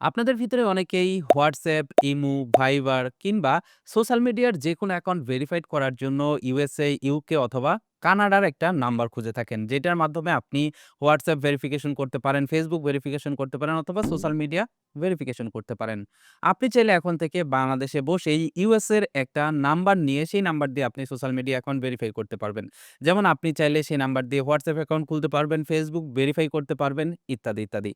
আপনাদের ভিতরে অনেকেই হোয়াটসঅ্যাপ, ইমু ভাইবার কিংবা সোশ্যাল মিডিয়ার যে কোনো অ্যাকাউন্ট ভেরিফাইড করার জন্য ইউএসএ, ইউকে অথবা কানাডার একটা নাম্বার খুঁজে থাকেন। যেটার মাধ্যমে আপনি হোয়াটসঅ্যাপ ভেরিফিকেশন করতে পারেন, ফেসবুক ভেরিফিকেশন করতে পারেন অথবা সোশ্যাল মিডিয়া ভেরিফিকেশন করতে পারেন। আপনি চাইলে এখন থেকে বাংলাদেশে বসে বসেই ইউএসএর একটা নাম্বার নিয়ে সেই নাম্বার দিয়ে আপনি সোশ্যাল মিডিয়া অ্যাকাউন্ট ভেরিফাই করতে পারবেন। যেমন আপনি চাইলে সেই নাম্বার দিয়ে হোয়াটসঅ্যাপ অ্যাকাউন্ট খুলতে পারবেন, ফেসবুক ভেরিফাই করতে পারবেন ইত্যাদি, ইত্যাদি।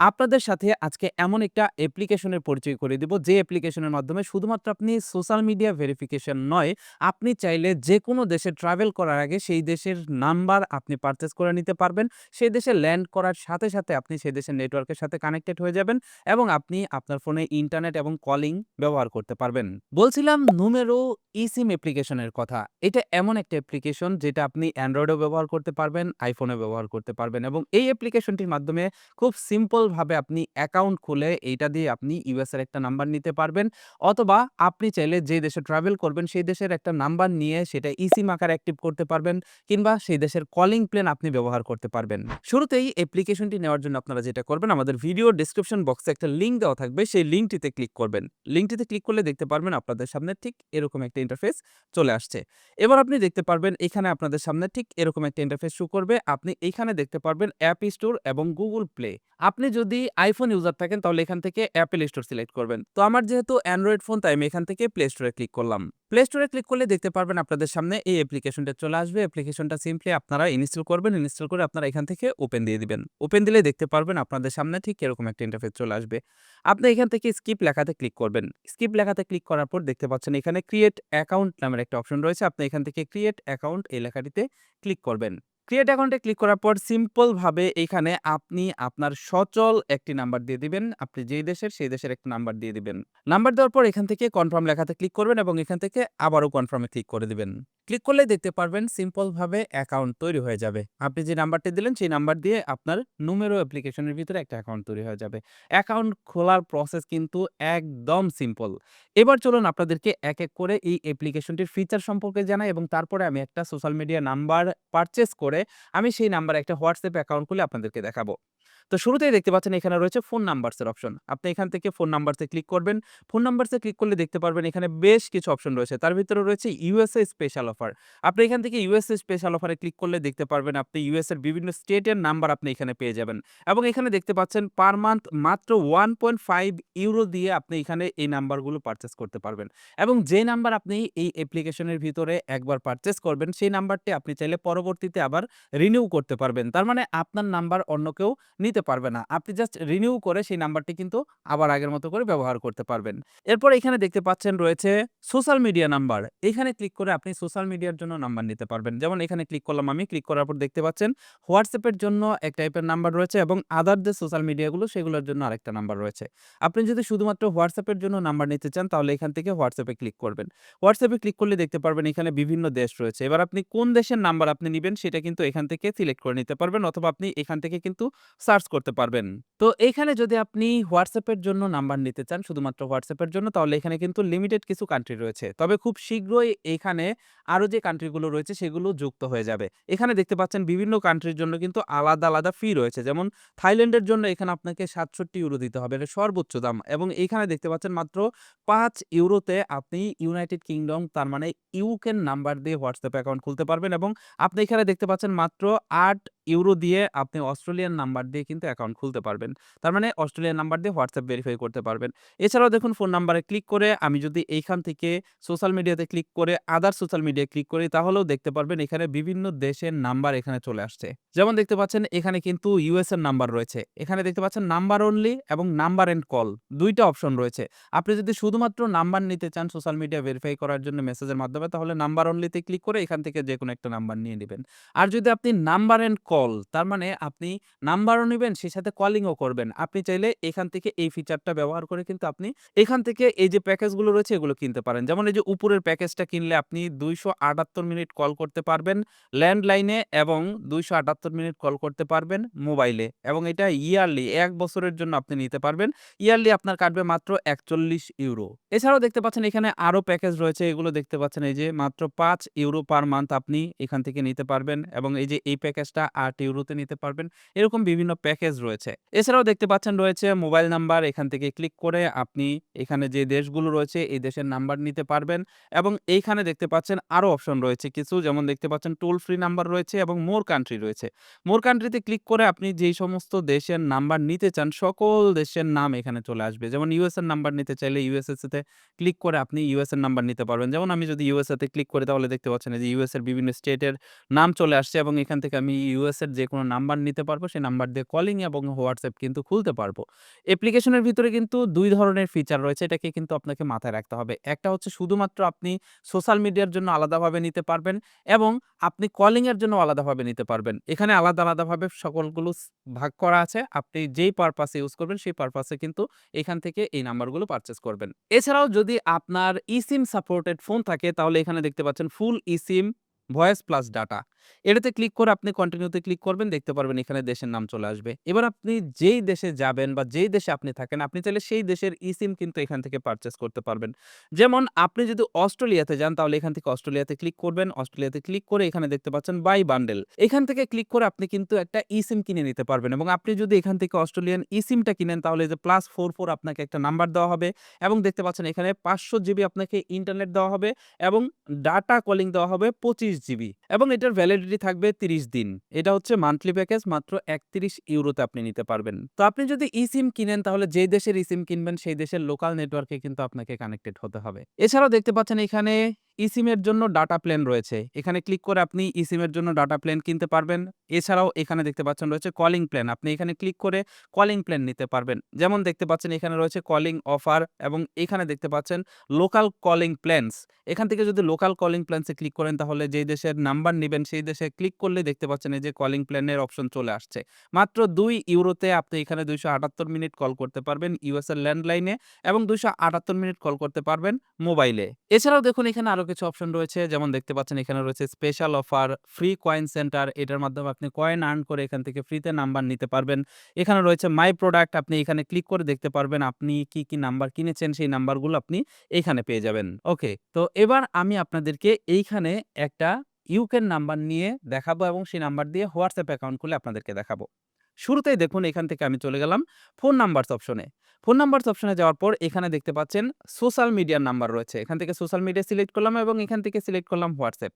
আপনাদের সাথে আজকে এমন একটা অ্যাপ্লিকেশনের পরিচয় করে দিব যে অ্যাপ্লিকেশনের মাধ্যমে শুধুমাত্র আপনি সোশ্যাল মিডিয়া ভেরিফিকেশন নয়, আপনি চাইলে যে কোনো দেশে ট্রাভেল করার আগে সেই দেশের নাম্বার আপনি পারচেস করে নিতে পারবেন। সেই দেশে ল্যান্ড করার সাথে, সাথে আপনি সেই দেশের নেটওয়ার্কের সাথে কানেক্টেড হয়ে যাবেন এবং আপনি আপনার ফোনে ইন্টারনেট এবং কলিং ব্যবহার করতে পারবেন। বলছিলাম নুমেরো eSIM অ্যাপ্লিকেশনের কথা। এটা এমন একটা অ্যাপ্লিকেশন যেটা আপনি অ্যান্ড্রয়েডেও ব্যবহার করতে পারবেন, আইফোনেও ব্যবহার করতে পারবেন এবং এই অ্যাপ্লিকেশনটির মাধ্যমে খুব সিম্পলভাবে আপনি অ্যাকাউন্ট খুলে এইটা দিয়ে আপনি ইউএস এর একটা নাম্বার নিতে পারবেন অথবা আপনি চাইলে যে দেশে ট্রাভেল করবেন সেই দেশের একটা নাম্বার নিয়ে সেটা ইসিম আকার অ্যাক্টিভ করতে পারবেন কিংবা সেই দেশের কলিং প্ল্যান আপনি ব্যবহার করতে পারবেন। শুরুতেই অ্যাপ্লিকেশনটি নেওয়ার জন্য আপনারা যেটা করবেন, আমাদের ভিডিও ডেসক্রিপশন বক্সে একটা লিঙ্ক দেওয়া থাকবে, সেই লিঙ্কটিতে ক্লিক করবেন। লিঙ্কটিতে ক্লিক করলে দেখতে পারবেন আপনাদের সামনে ঠিক এরকম একটা ইন্টারফেস চলে আসছে। এবার আপনি দেখতে পারবেন এখানে আপনাদের সামনে ঠিক এরকম একটা ইন্টারফেস শো করবে। আপনি এইখানে দেখতে পারবেন অ্যাপ স্টোর এবং গুগল প্লে। আপনি যদি আইফোন ইউজার থাকেন, তাহলে এখান থেকে অ্যাপেল স্টোর সিলেক্ট করবেন। তো আমার যেহেতু অ্যান্ড্রয়েড ফোন তাই আমি এখান থেকে প্লে স্টোরে ক্লিক করলাম। প্লে স্টোরে ক্লিক করলে দেখতে পারবেন আপনাদের সামনে এই অ্যাপ্লিকেশনটা চলে আসবে। অ্যাপ্লিকেশনটা সিম্পলি আপনারা ইনস্টল করবেন। ইনস্টল করে আপনারা এখান থেকে ওপেন দিয়ে দিবেন। ওপেন দিলে দেখতে পারবেন আপনাদের সামনে ঠিক এরকম একটা ইন্টারফেস চলে আসবে। আপনি এখান থেকে স্কিপ লেখাতে ক্লিক করবেন। স্কিপ লেখাতে ক্লিক করার পর দেখতে পাচ্ছেন এখানে ক্রিয়েট অ্যাকাউন্ট নামের একটা অপশন রয়েছে। আপনি এখান থেকে ক্রিয়েট অ্যাকাউন্ট এই লেখাটিতে ক্লিক করবেন। ক্রিয়েট অ্যাকাউন্টে ক্লিক করার পর সিম্পলভাবে এইখানে আপনি আপনার সচল একটি নাম্বার দিয়ে দিবেন। আপনি যেই দেশের সেই দেশের একটি নাম্বার দিয়ে দিবেন। নাম্বার দেওয়ার পর এখান থেকে কনফার্ম লেখাতে ক্লিক করবেন এবং এখান থেকে আবারও কনফার্মে ক্লিক করে দিবেন। ক্লিক করলেই দেখতে পারবেন সিম্পলভাবে অ্যাকাউন্ট তৈরি হয়ে যাবে। আপনি যে নাম্বারটি দিলেন সেই নাম্বার দিয়ে আপনার নুমেরো অ্যাপ্লিকেশনের ভিতরে একটা অ্যাকাউন্ট তৈরি হয়ে যাবে। অ্যাকাউন্ট খোলার প্রসেস কিন্তু একদম সিম্পল। এবার চলুন আপনাদেরকে এক, এক করে এই অ্যাপ্লিকেশনটির ফিচার সম্পর্কে জানাই এবং তারপরে আমি একটা সোশ্যাল মিডিয়া নাম্বার পারচেস করে আমি সেই নাম্বারে একটা হোয়াটসঅ্যাপ অ্যাকাউন্ট খুলে আপনাদেরকে দেখাবো। তো শুরুতেই দেখতে পাচ্ছেন এখানে রয়েছে ফোন নাম্বারসের অপশন। আপনি এখান থেকে ফোন নাম্বারসে ক্লিক করবেন। ফোন নাম্বারসে ক্লিক করলে দেখতে পারবেন এখানে বেশ কিছু অপশন রয়েছে। তার ভিতরে রয়েছে ইউএসএ স্পেশাল অফার। আপনি এখান থেকে ইউএসএ স্পেশাল অফারে ক্লিক করলে দেখতে পারবেন আপনি ইউএস এর বিভিন্ন স্টেটের নাম্বার আপনি এখানে পেয়ে যাবেন। এবং এখানে দেখতে পাচ্ছেন পার মান্থ মাত্র 1.5 ইউরো দিয়ে আপনি এখানে এই নাম্বারগুলো পারচেস করতে পারবেন। এবং যে নাম্বার আপনি এই অ্যাপ্লিকেশনের ভিতরে একবার পারচেস করবেন, সেই নাম্বারটি আপনি চাইলে পরবর্তীতে আবার রিনিউ করতে পারবেন। তার মানে আপনার নাম্বার অন্য কেউ নিতে পারবে না। আপনি জাস্ট রিনিউ করে সেই নাম্বারটি কিন্তু আবার আগের মতো করে ব্যবহার করতে পারবেন। এরপর এখানে দেখতে পাচ্ছেন রয়েছে সোশ্যাল মিডিয়া নাম্বার। এখানে ক্লিক করে আপনি সোশ্যাল মিডিয়ার জন্য নাম্বার নিতে পারবেন। যেমন এখানে ক্লিক করলাম আমি। ক্লিক করার পর দেখতে পাচ্ছেন হোয়াটসঅ্যাপ এর জন্য এক টাইপের নাম্বার রয়েছে এবং আদার যে সোশ্যাল মিডিয়াগুলো সেগুলোর জন্য আরেকটা নাম্বার রয়েছে। আপনি যদি শুধুমাত্র হোয়াটসঅ্যাপ এর জন্য নাম্বার নিতে চান, তাহলে এখান থেকে হোয়াটসঅ্যাপ ক্লিক করবেন। হোয়াটসঅ্যাপ ক্লিক করলে দেখতে পারবেন এখানে বিভিন্ন দেশ রয়েছে। এবার আপনি কোন দেশের নাম্বার আপনি নিবেন, সেটা কিন্তু এখান থেকে সিলেক্ট করে নিতে পারবেন অথবা আপনি এখান থেকে কিন্তু সার্চ করতে পারবেন। তো এইখানে যদি আপনি হোয়াটসঅ্যাপের জন্য নাম্বার নিতে চান শুধুমাত্র হোয়াটসঅ্যাপের জন্য তাহলে এখানে কিন্তু লিমিটেড কিছু কান্ট্রি রয়েছে। তবে খুব শীঘ্রই এইখানে আরও যে কান্ট্রিগুলো রয়েছে সেগুলো যুক্ত হয়ে যাবে। এখানে দেখতে পাচ্ছেন বিভিন্ন কান্ট্রির জন্য কিন্তু আলাদা, আলাদা ফি রয়েছে। যেমন থাইল্যান্ডের জন্য এখানে আপনাকে ৬৭ ইউরো দিতে হবে। এটা সর্বোচ্চ দাম এবং এইখানে দেখতে পাচ্ছেন মাত্র পাঁচ ইউরোতে আপনি ইউনাইটেড কিংডম তার মানে ইউকেন নাম্বার দিয়ে হোয়াটসঅ্যাপ অ্যাকাউন্ট খুলতে পারবেন এবং আপনি এখানে দেখতে পাচ্ছেন মাত্র ৮ ইউরো দিয়ে আপনি অস্ট্রেলিয়ান নাম্বার দিয়ে কিন্তু অ্যাকাউন্ট খুলতে পারবেন। তার মানে অস্ট্রেলিয়ান নাম্বার দিয়ে হোয়াটসঅ্যাপ ভেরিফাই করতে পারবেন। এছাড়াও দেখুন ফোন নাম্বারে ক্লিক করে আমি যদি এইখান থেকে সোশ্যাল মিডিয়াতে ক্লিক করে আদার সোশ্যাল মিডিয়ায় ক্লিক করি, তাহলেও দেখতে পারবেন এখানে বিভিন্ন দেশের নাম্বার এখানে চলে আসছে। যেমন দেখতে পাচ্ছেন এখানে কিন্তু ইউএস এর নাম্বার রয়েছে। এখানে দেখতে পাচ্ছেন নাম্বার অনলি এবং নাম্বার এন্ড কল দুইটা অপশন রয়েছে। আপনি যদি শুধুমাত্র নাম্বার নিতে চান সোশ্যাল মিডিয়া ভেরিফাই করার জন্য মেসেজের মাধ্যমে, তাহলে নাম্বার অনলিতে ক্লিক করে এখান থেকে যেকোনো একটা নাম্বার নিয়ে নেবেন আর যদি আপনি নাম্বার এন্ড কল তার মানে আপনি নাম্বারও নিবেন, সেই সাথে কলিংও করবেন। আপনি চাইলে এখান থেকে এই ফিচারটা ব্যবহার করে কিন্তু আপনি এখান থেকে এই যে প্যাকেজগুলো রয়েছে, এগুলো কিনতে পারেন। যেমন এই যে উপরের প্যাকেজটা কিনলে আপনি ২৭৮ মিনিট কল করতে পারবেন ল্যান্ডলাইনে এবং ২৭৮ মিনিট কল করতে পারবেন মোবাইলে এবং এটা ইয়ারলি এক বছরের জন্য আপনি নিতে পারবেন। ইয়ারলি আপনার কাটবে মাত্র ৪১ ইউরো। এছাড়াও দেখতে পাচ্ছেন এখানে আরও প্যাকেজ রয়েছে, এগুলো দেখতে পাচ্ছেন এই যে মাত্র পাঁচ ইউরো পার মান্থ আপনি এখান থেকে নিতে পারবেন এবং এই যে এই প্যাকেজটা ইউরোতে নিতে পারবেন। এরকম বিভিন্ন প্যাকেজ রয়েছে। এছাড়াও দেখতে পাচ্ছেন রয়েছে মোবাইল নাম্বার, এখান থেকে ক্লিক করে আপনি এখানে যে দেশগুলো রয়েছে, এই দেশের নাম্বার নিতে পারবেন এবং এইখানে দেখতে পাচ্ছেন আরও অপশন রয়েছে কিছু যেমন দেখতে পাচ্ছেন টোল ফ্রি নাম্বার রয়েছে এবং মোর কান্ট্রি রয়েছে। মোর কান্ট্রিতে ক্লিক করে আপনি যেই সমস্ত দেশের নাম্বার নিতে চান, সকল দেশের নাম এখানে চলে আসবে। যেমন ইউএস এর নাম্বার নিতে চাইলে ইউএসএ তে ক্লিক করে আপনি ইউএস এর নাম্বার নিতে পারবেন। যেমন আমি যদি ইউএসএ তে ক্লিক করি, তাহলে দেখতে পাচ্ছেন যে ইউএস এর বিভিন্ন স্টেটের নাম চলে আসছে এবং এখান থেকে আমি ইউএস এর যেকোনো নাম্বার নিতে পারব। সেই নাম্বার দিয়ে কলিং এবং হোয়াটসঅ্যাপ কিন্তু খুলতে পারব। অ্যাপ্লিকেশনের ভিতরে কিন্তু দুই ধরনের ফিচার রয়েছে। এটাকে কিন্তু আপনাকে মাথায় রাখতে হবে। একটা হচ্ছে শুধুমাত্র আপনি সোশ্যাল মিডিয়ার জন্য আলাদাভাবে নিতে পারবেন এবং আপনি কলিংয়ের জন্য আলাদাভাবে নিতে পারবেন। এখানে আলাদা, আলাদাভাবে সকলগুলো ভাগ করা আছে। আপনি যেই পারপাসে ইউজ করবেন সেই পারপাসে কিন্তু এখান থেকে এই নাম্বারগুলো পারচেস করবেন। এছাড়াও যদি আপনার eSIM সাপোর্টেড ফোন থাকে তাহলে এখানে দেখতে পাচ্ছেন full eSIM voice plus data. এটাতে ক্লিক করে আপনি কন্টিনিউ তে ক্লিক করবেন, দেখতে পারবেন এখানে দেশের নাম চলে আসবে। এবার আপনি যেই দেশে যাবেন বা যেই দেশে আপনি থাকেন, আপনি চাইলে সেই দেশের eSIM কিন্তু এখান থেকে পারচেজ করতে পারবেন। যেমন আপনি যদি অস্ট্রেলিয়াতে যান, তাহলে এখান থেকে অস্ট্রেলিয়াতে ক্লিক করবেন। অস্ট্রেলিয়াতে ক্লিক করে এখানে দেখতে পাচ্ছেন বাই বান্ডেল। এখান থেকে ক্লিক করে আপনি কিন্তু একটা eSIM কিনে নিতে পারবেন এবং আপনি যদি এখান থেকে অস্ট্রেলিয়ান eSIM টা কিনেন, তাহলে যে প্লাস ফোর ফোর আপনাকে একটা নাম্বার দেওয়া হবে এবং দেখতে পাচ্ছেন এখানে ৫০০ জিবি আপনাকে ইন্টারনেট দেওয়া হবে এবং ডাটা কলিং দেওয়া হবে ২৫ জিবি এবং এটার ভ্যালিডিটি থাকবে ৩০ দিন। এটা হচ্ছে মান্থলি প্যাকেজ মাত্র ৩১ ইউরোতে আপনি নিতে পারবেন। তো আপনি যদি ই সিম কিনেন, তাহলে যে দেশের ই সিম কিনবেন, সেই দেশের লোকাল নেটওয়ার্কে কিন্তু আপনাকে কানেক্টেড হতে হবে। এছাড়াও দেখতে পাচ্ছেন এখানে এর জন্য ডাটা প্ল্যান রয়েছে। এখানে ক্লিক করে আপনি এর জন্য ডাটা প্ল্যান কিনতে পারবেন। এছাড়াও এখানে দেখতে পাচ্ছেন রয়েছে কলিং প্ল্যান। আপনি এখানে ক্লিক করে কলিং প্ল্যান নিতে পারবেন। যেমন দেখতে পাচ্ছেন এখানে রয়েছে কলিং অফার এবং এখানে দেখতে পাচ্ছেন লোকাল কলিং প্ল্যানস। এখান থেকে যদি লোকাল কলিং প্ল্যানস ক্লিক করেন তাহলে যেই দেশের নাম্বার নিবেন সেই দেশে ক্লিক করলেই দেখতে পাচ্ছেন এই যে কলিং প্ল্যানের অপশন চলে আসছে। মাত্র দুই ইউরোতে আপনি এখানে ২৭৮ মিনিট কল করতে পারবেন ইউএস এর ল্যান্ডলাইনে এবং ২৭৮ মিনিট কল করতে পারবেন মোবাইলে। এছাড়াও দেখুন এখানে আরও কিছু অপশন রয়েছে যেমন দেখতে পাচ্ছেন এখানে রয়েছে special offer, free coin centre এটার মাধ্যমে আপনি কয়েন আর্ন করে এখান থেকে ফ্রিতে নাম্বার নিতে পারবেন। এখানে রয়েছে মাই প্রোডাক্ট আপনি এখানে ক্লিক করে দেখতে পারবেন আপনি কি, কি নাম্বার কিনেছেন সেই নাম্বারগুলো আপনি এইখানে পেয়ে যাবেন। ওকে তো এবার আমি আপনাদেরকে এইখানে একটা ইউকের নাম্বার নিয়ে দেখাবো এবং সেই নাম্বার দিয়ে হোয়াটসঅ্যাপ অ্যাকাউন্ট খুলে আপনাদেরকে দেখাবো। শুরুতেই দেখুন এখান থেকে আমি চলে গেলাম ফোন নাম্বারস অপশনে। ফোন নাম্বারস অপশনে যাওয়ার পর এখানে দেখতে পাচ্ছেন সোশ্যাল মিডিয়ার নাম্বার রয়েছে। এখান থেকে সোশ্যাল মিডিয়া সিলেক্ট করলাম এবং এখান থেকে সিলেক্ট করলাম হোয়াটসঅ্যাপ।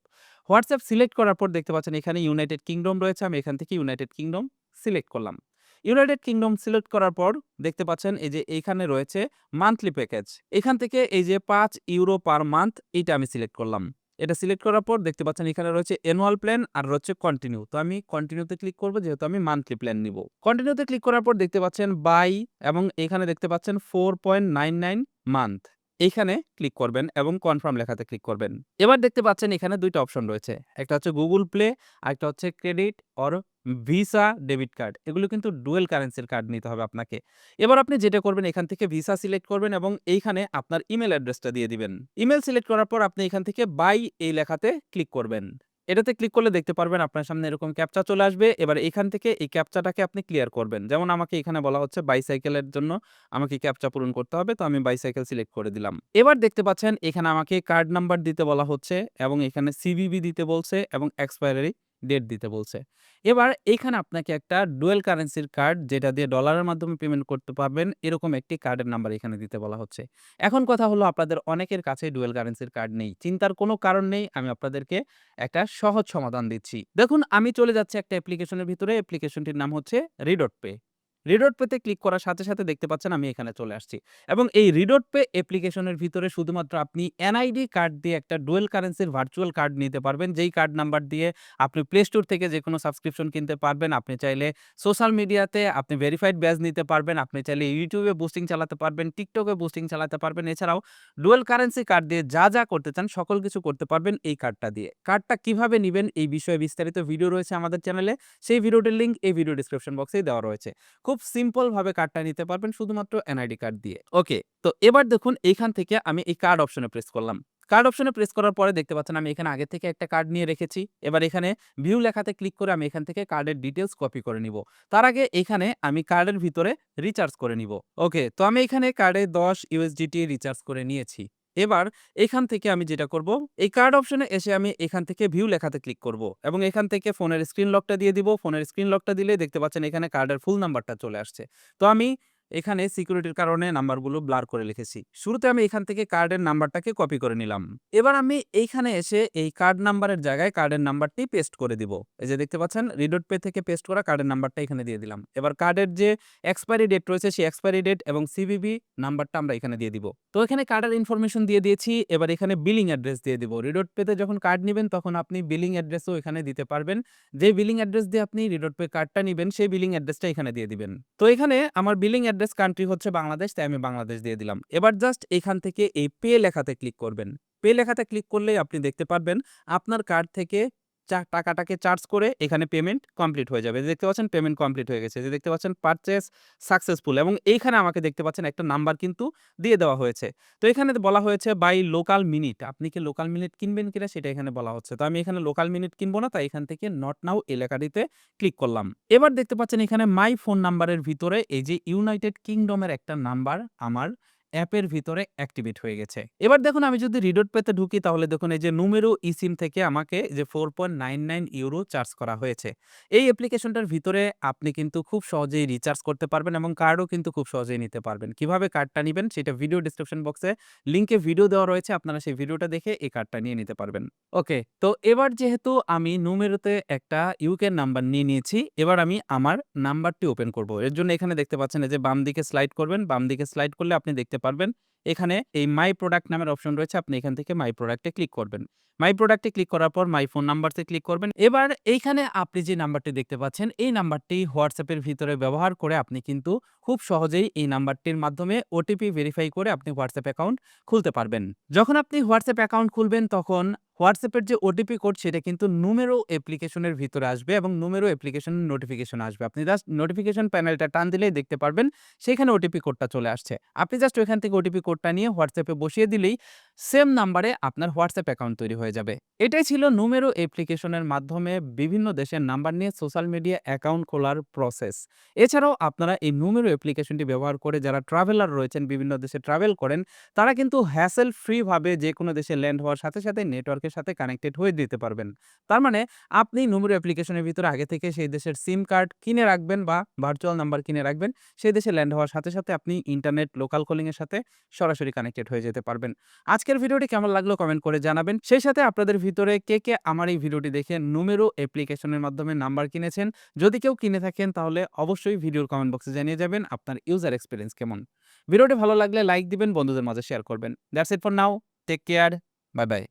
হোয়াটসঅ্যাপ সিলেক্ট করার পর দেখতে পাচ্ছেন এখানে ইউনাইটেড কিংডম রয়েছে। আমি এখান থেকে ইউনাইটেড কিংডম সিলেক্ট করলাম। ইউনাইটেড কিংডম সিলেক্ট করার পর দেখতে পাচ্ছেন এই যে এইখানে রয়েছে মান্থলি প্যাকেজ। এখান থেকে এই যে পাঁচ ইউরো পার মান্থ এটা আমি সিলেক্ট করলাম। এটা সিলেক্ট করার পর দেখতে পাচ্ছেন এখানে রয়েছে অ্যানুয়াল প্ল্যান আর রয়েছে কন্টিনিউ। তো আমি কন্টিনিউতে ক্লিক করব, যেহেতু আমি মান্থলি প্ল্যান নিব কন্টিনিউতে ক্লিক করার পর দেখতে পাচ্ছেন বাই এবং এখানে দেখতে পাচ্ছেন 4.99 মান্থ। এখানে ক্লিক করবেন এবং কনফার্ম লেখাতে ক্লিক করবেন। এবার দেখতে পাচ্ছেন এখানে দুইটা অপশন রয়েছে। একটা হচ্ছে গুগল প্লে আর একটা হচ্ছে credit or Visa, debit card. এগুলো কিন্তু ডুয়েল কারেন্সির কার্ড নিতে হবে আপনাকে। এবার আপনি যেটা করবেন, এখান থেকে ভিসা সিলেক্ট করবেন এবং এইখানে আপনার ইমেল অ্যাড্রেসটা দিয়ে দিবেন। ইমেল সিলেক্ট করার পর আপনি এখান থেকে বাই এই লেখাতে ক্লিক করবেন। এটাতে ক্লিক করলে দেখতে পারবেন আপনার সামনে এরকম ক্যাপচা চলে আসবে। এবার এখান থেকে এই ক্যাপচাটাকে আপনি ক্লিয়ার করবেন। যেমন আমাকে এখানে বলা হচ্ছে বাইসাইকেলের জন্য আমাকে ক্যাপচা পূরণ করতে হবে। তো আমি বাইসাইকেল সিলেক্ট করে দিলাম। এবার দেখতে পাচ্ছেন এখানে আমাকে কার্ড নাম্বার দিতে বলা হচ্ছে এবং এখানে সিভিভি দিতে বলছে এবং এক্সপায়ারি ডেট দিতে বলছে। এবার এখানে আপনাকে একটা ডুয়েল কারেন্সির কার্ড যেটা দিয়ে ডলারের মাধ্যমে পেমেন্ট করতে পারবেন, এরকম একটি কার্ডের নাম্বার এখানে দিতে বলা হচ্ছে। এখন কথা হলো আপনাদের অনেকের কাছে ডুয়েল কারেন্সির কার্ড নেই। চিন্তার কোনো কারণ নেই। আমি আপনাদেরকে একটা সহজ সমাধান দিচ্ছি। দেখুন, আমি চলে যাচ্ছি একটা অ্যাপ্লিকেশনের ভিতরে। অ্যাপ্লিকেশনটির নাম হচ্ছে রিডট পে। রিডট পেতে ক্লিক করার সাথে, সাথে দেখতে পাচ্ছেন আমি এখানে চলে আসছি। এবং এই রিডোট পে অ্যাপ্লিকেশনের ভিতরে শুধুমাত্র আপনি এনআইডি কার্ড দিয়ে একটা ডুয়েল কারেন্সির ভার্চুয়াল কার্ড নিতে পারবেন। যেই কার্ড নাম্বার দিয়ে আপনি প্লে স্টোর থেকে যেকোনো সাবস্ক্রিপশন কিনতে পারবেন। আপনি চাইলে সোশ্যাল মিডিয়াতে আপনি ভেরিফাইড ব্যাজ নিতে পারবেন। আপনি চাইলে ইউটিউবে বুস্টিং চালাতে পারবেন, টিকটকে বুস্টিং চালাতে পারবেন। এছাড়াও ডুয়েল কারেন্সি কার্ড দিয়ে যা, যা করতে চান সকল কিছু করতে পারবেন এই কার্ডটা দিয়ে। কার্ডটা কীভাবে নিবেন এই বিষয়ে বিস্তারিত ভিডিও রয়েছে আমাদের চ্যানেলে। সেই ভিডিওটির লিঙ্ক এই ভিডিও ডিসক্রিপশন বক্সেই দেওয়া রয়েছে। খুব সিম্পল ভাবে কার্ডটা নিতে পারবেন শুধুমাত্র এনআইডি কার্ড দিয়ে। ওকে তো এবার দেখুন এইখান থেকে আমি এই কার্ড অপশনে প্রেস করলাম। কার্ড অপশনে প্রেস করার পরে দেখতে পাচ্ছেন আমি এখানে আগে থেকে একটা কার্ড নিয়ে রেখেছি। এবার এখানে ভিউ লেখাতে ক্লিক করে আমি এখান থেকে কার্ডের ডিটেলস কপি করে নিব। তার আগে এখানে আমি কার্ডের ভিতরে রিচার্জ করে নিব। ওকে তো আমি এখানে কার্ডে ১০ ইউএসডিটি রিচার্জ করে নিয়েছি। এবার এখান থেকে আমি যেটা করব, এই কার্ড অপশনে এসে আমি এখান থেকে ভিউ লেখাতে ক্লিক করব এবং এখান থেকে ফোনের স্ক্রিন লকটা দিয়ে দিব। ফোনের স্ক্রিন লকটা দিলে দেখতে পাচ্ছেন এখানে কার্ডের ফুল নাম্বারটা চলে আসছে। তো আমি এখানে সিকিউরিটির কারণে নাম্বারগুলো ব্লার করে লিখেছি। শুরুতে আমি এখান থেকে কার্ডের নাম্বারটাকে কপি করে নিলাম। এবার আমি এইখানে এসে এই কার্ড নাম্বারের জায়গায় কার্ডের নাম্বারটি পেস্ট করে দিব। এই যে দেখতে পাচ্ছেন, রিডট পে থেকে পেস্ট করা কার্ডের নাম্বারটা এখানে দিয়ে দিলাম। এবার কার্ডের যে এক্সপায়ারি ডেট রয়েছে, সেই এক্সপায়ারি ডেট এবং সিভিভি নাম্বারটা আমরা এখানে দিয়ে দিব। তো এখানে কার্ডের ইনফরমেশন দিয়ে দিয়েছি। এবার এখানে বিলিং অ্যাড্রেস দিয়ে দিব। রিডট পেতে যখন কার্ড নিবেন, তখন আপনি বিলিং অ্যাড্রেসও এখানে দিতে পারবেন। যে বিলিং অ্যাড্রেস দিয়ে আপনি রিডট পে কার্ডটা নিবেন, সেই বিলিং অ্যাড্রেসটা এখানে দিয়ে দিবেন। তো এখানে আমার বিলিং অ্যাড্রেস কান্ট্রি হচ্ছে বাংলাদেশ, তাই আমি বাংলাদেশ দিয়ে দিলাম। এবার জাস্ট এখান থেকে এই পে লেখাতে ক্লিক করবেন। পে লেখাতে ক্লিক করলেই আপনি দেখতে পারবেন আপনার কার্ড থেকে টাকাটাকে চার্জ করে এখানে পেমেন্ট কমপ্লিট হয়ে যাবে। দেখতে পাচ্ছেন পেমেন্ট কমপ্লিট হয়ে গেছে। যে দেখতে পাচ্ছেন পারচেস সাকসেসফুল এবং এইখানে আমাকে দেখতে পাচ্ছেন একটা নাম্বার কিন্তু দিয়ে দেওয়া হয়েছে। তো এখানে বলা হয়েছে বাই লোকাল মিনিট। আপনি কি লোকাল মিনিট কিনবেন কিনা সেটা এখানে বলা হচ্ছে। তো আমি এখানে লোকাল মিনিট কিনবো না, তাই এখান থেকে নট নাও এলাকাটিতে ক্লিক করলাম। এবার দেখতে পাচ্ছেন এখানে মাই ফোন নাম্বারের ভিতরে এই যে ইউনাইটেড কিংডমের একটা নাম্বার আমার অ্যাপের ভিতরে অ্যাক্টিভেট হয়ে গেছে। এবার দেখুন আমি যদি রিডট পেতে ঢুকি তাহলে দেখুন এই যে নুমেরো eSIM থেকে আমাকে যে 4.99 ইউরো চার্জ করা হয়েছে। এই অ্যাপ্লিকেশনটার ভিতরে আপনি কিন্তু খুব সহজেই রিচার্জ করতে পারবেন এবং কার্ডও কিন্তু খুব সহজেই নিতে পারবেন। কীভাবে কার্ডটা নিবেন সেটা ভিডিও ডেসক্রিপশন বক্সে লিংকে ভিডিও দেওয়া রয়েছে। আপনারা সেই ভিডিওটা দেখে এই কার্ডটা নিয়ে নিতে পারবেন। ওকে তো এবার যেহেতু আমি নুমেরোতে একটা ইউকে নাম্বার নিয়ে নিয়েছি, এবার আমি আমার নাম্বারটি ওপেন করব। এর জন্য এখানে দেখতে পাচ্ছেন যে বাম দিকে স্লাইড করবেন। বাম দিকে স্লাইড করলে আপনি দেখতে পারবেন এখানে এই মাই প্রোডাক্ট নামের অপশন রয়েছে। আপনি এখান থেকে মাই প্রোডাক্টে ক্লিক করবেন। মাই প্রোডাক্টে ক্লিক করার পর মাই ফোন নাম্বারতে ক্লিক করবেন। এবার এইখানে আপনি যে নাম্বারটি দেখতে পাচ্ছেন, এই নাম্বারটি হোয়াটসঅ্যাপের ভিতরে ব্যবহার করে আপনি কিন্তু খুব সহজেই এই নাম্বারটির মাধ্যমে ওটিপি ভেরিফাই করে আপনি হোয়াটসঅ্যাপ অ্যাকাউন্ট খুলতে পারবেন। যখন আপনি হোয়াটসঅ্যাপ অ্যাকাউন্ট খুলবেন, তখন এর যে ওটিপি কোড, সেটা কিন্তু নুমেরো অ্যাপ্লিকেশনের ভিতরে আসবে এবং নুমেরো অ্যাপ্লিকেশনের নোটিফিকেশন আসবে। আপনি জাস্ট নোটিফিকেশন প্যানেলটা টান দিলেই দেখতে পারবেন, সেখানে ওটিপি কোডটা চলে আসছে। আপনি জাস্ট ওইখান থেকে ওটিপি কোডটা নিয়ে হোয়াটসঅ্যাপে বসিয়ে দিলেই সেম নাম্বারে আপনার WhatsApp অ্যাকাউন্ট তৈরি হয়ে যাবে। এটাই ছিল নুমেরো অ্যাপ্লিকেশনের মাধ্যমে বিভিন্ন দেশের নাম্বার নিয়ে সোশ্যাল মিডিয়া অ্যাকাউন্ট খোলার প্রসেস। এছাড়াও আপনারা এই নুমেরো অ্যাপ্লিকেশনটি ব্যবহার করে যারা ট্রাভেলার রয়েছেন বিভিন্ন দেশে ট্রাভেল করেন তারা কিন্তু হ্যাসেল ফ্রি ভাবে যেকোনো দেশে ল্যান্ড হওয়ার সাথে, সাথে নেটওয়ার্কের সাথে কানেক্টেড হয়ে যেতে পারবেন। তার মানে আপনি নুমেরো অ্যাপ্লিকেশনের ভিতরে আগে থেকে সেই দেশের সিম কার্ড কিনে রাখবেন বা ভার্চুয়াল নাম্বার কিনে রাখবেন। সেই দেশে ল্যান্ড হওয়ার সাথে, সাথে আপনি ইন্টারনেট লোকাল কলিং এর সাথে সরাসরি কানেক্টেড হয়ে যেতে পারবেন। আজকের ভিডিওটি কেমন লাগল কমেন্ট করে জানাবেন। সেই সাথে আপনাদের ভিতরে কে, কে আমার এই ভিডিওটি দেখে নুমেরো অ্যাপ্লিকেশনের মাধ্যমে নাম্বার কিনেছেন? যদি কেউ কিনে থাকেন তাহলে অবশ্যই ভিডিওর কমেন্ট বক্সে জানিয়ে যাবেন আপনার ইউজার এক্সপিরিয়েন্স কেমন? ভিডিওটি ভালো লাগলে লাইক দিবেন, বন্ধুদের মাঝে শেয়ার করবেন। That's it for now. Take care. Bye, bye.